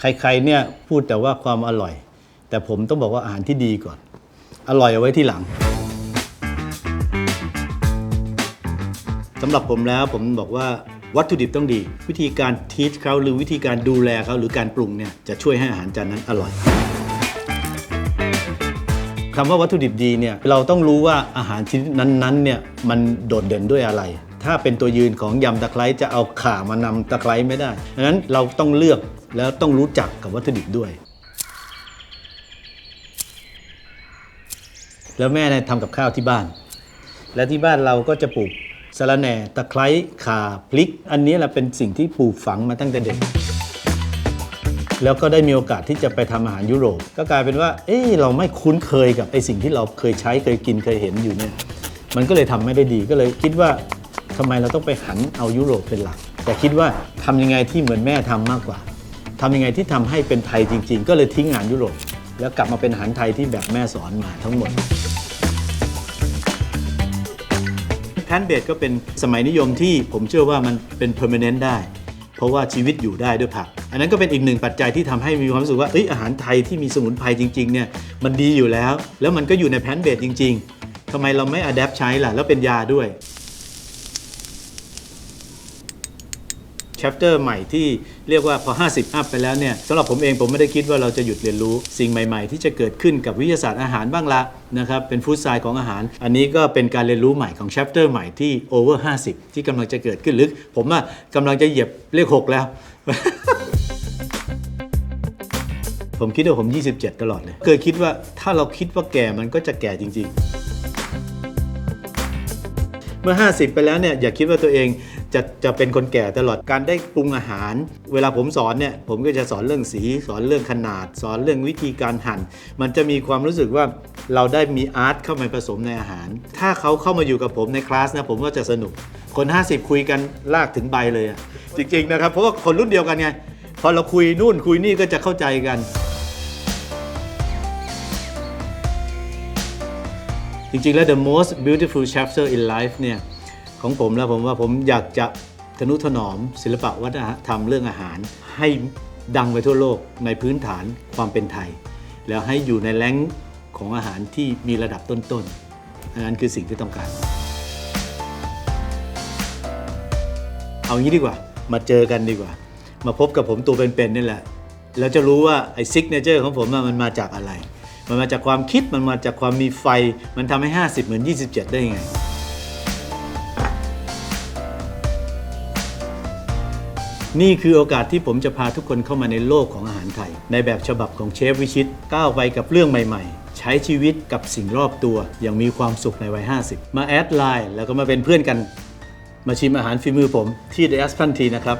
ใครๆเนี่ยพูดแต่ว่าความอร่อย แต่ผมต้องบอกว่าอาหารที่ดีก่อน อร่อยเอาไว้ที่หลังสำหรับผมแล้วผมบอกว่าวัตถุดิบต้องดี วิธีการทีชเขาหรือวิธีการดูแลเขาหรือการปรุงเนี่ยจะช่วยให้อาหารจานนั้นอร่อยคำว่าวัตถุดิบดีเนี่ยเราต้องรู้ว่าอาหารชนิดนั้นๆเนี่ยมันโดดเด่นด้วยอะไร ถ้าเป็นตัวยืนของยำตะไคร้จะเอาข่ามานำตะไคร้ไม่ได้ดังนั้นเราต้องเลือก แล้วต้องรู้จักกับวัตถุดิบด้วย แล้วแม่เนี่ยทำกับข้าวที่บ้าน และที่บ้านเราก็จะปลูกสะระแหน่ตะไคร้ข่าพริก อันนี้แหละเป็นสิ่งที่ปลูกฝังมาตั้งแต่เด็ก แล้วก็ได้มีโอกาสที่จะไปทำอาหารยุโรป ก็กลายเป็นว่า เอ้เราไม่คุ้นเคยกับไอ้สิ่งที่เราเคยใช้เคยกินเคยเห็นอยู่เนี่ย มันก็เลยทำไม่ได้ดีก็เลยคิดว่าทำไมเราต้องไปหันเอายุโรปเป็นหลัก แต่คิดว่าทำยังไงที่เหมือนแม่ทำมากกว่า ทำยังไงที่ทำให้เป็นไทยจริง ๆ ก็เลยทิ้งอาหารยุโรปแล้วกลับมาเป็นอาหารไทยที่แบบแม่สอนมาทั้งหมดแพนเบดก็เป็นสมัยนิยมที่ผมเชื่อว่ามันเป็นเพอร์ม n น n t ได้ เพราะว่าชีวิตอยู่ได้ด้วยผัก อันนั้นก็เป็นอีกหนึ่งปัจจัยที่ทำให้มีความรู้สึกว่าเอ้ยอาหารไทยที่มีสมุนไพรจริงๆเนี่ยมันดีอยู่แล้ว แล้วมันก็อยู่ในแพนเบดจริง ๆทำไมเราไม่อัดแอปใช้ล่ะ แล้วเป็นยาด้วย แชปเตอร์ใหม่ที่เรียกว่าพอ 50 อัพไปแล้วเนี่ยสำหรับผมเองผมไม่ได้คิดว่าเราจะหยุดเรียนรู้สิ่งใหม่ ๆ ที่จะเกิดขึ้นกับวิทยาศาสตร์อาหารบ้างละนะครับเป็นฟู้ดไซด์ของอาหาร อันนี้ก็เป็นการเรียนรู้ใหม่ของแชปเตอร์ใหม่ที่ over 50 ที่กำลังจะเกิดขึ้นหรือผมอะกำลังจะเหยียบเลข 6 แล้วผมคิดว่าผม 27 ตลอดเลย เคยคิดว่าถ้าเราคิดว่าแก่มันก็จะแก่จริง ๆ เมื่อ 50 ไปแล้วเนี่ยอย่าคิดว่าตัวเอง จะจะเป็นคนแก่ตลอดการได้ปรุงอาหาร เวลาผมสอนเนี่ยผมก็จะสอนเรื่องสี สอนเรื่องขนาด สอนเรื่องวิธีการหั่น มันจะมีความรู้สึกว่าเราได้มีอาร์ตเข้ามาผสมในอาหาร ถ้าเขาเข้ามาอยู่กับผมในคลาสนะผมก็จะสนุกคน 50 คุยกันลากถึงใบเลยจริงๆนะครับเพราะว่าคนรุ่นเดียวกันไงพอเราคุยนู่นคุยนี่ก็จะเข้าใจกันจริงๆแล้ว the most beautiful chapter in life เนี่ย ของผมแล้วผมว่าผมอยากจะทนุถนอม ศิลปะวัฒนธรรมเรื่องอาหาร ให้ดังไปทั่วโลกในพื้นฐานความเป็นไทย แล้วให้อยู่ในแรงค์ของอาหารที่มีระดับต้นๆอันนั้นคือสิ่งที่ต้องการ เอางี้ดีกว่า มาเจอกันดีกว่า มาพบกับผมตัวเป็นๆนี่แหละแล้วจะรู้ว่าไอ้ซิกเนเจอร์ของผมมันมาจากอะไร มันมาจากความคิดมันมาจากความมีไฟ มันทำให้ 50 เหมือน 27 ได้ยังไง นี่คือโอกาสที่ผมจะพาทุกคนเข้ามาในโลกของอาหารไทย ในแบบฉบับของเชฟวิชิตก้าวไปกับเรื่องใหม่ๆ ใช้ชีวิตกับสิ่งรอบตัว อย่างมีความสุขในวัย 50 มาแอดไลน์แล้วก็มาเป็นเพื่อนกัน มาชิมอาหารฝีมือผมที่ The a s p a n t นะครับ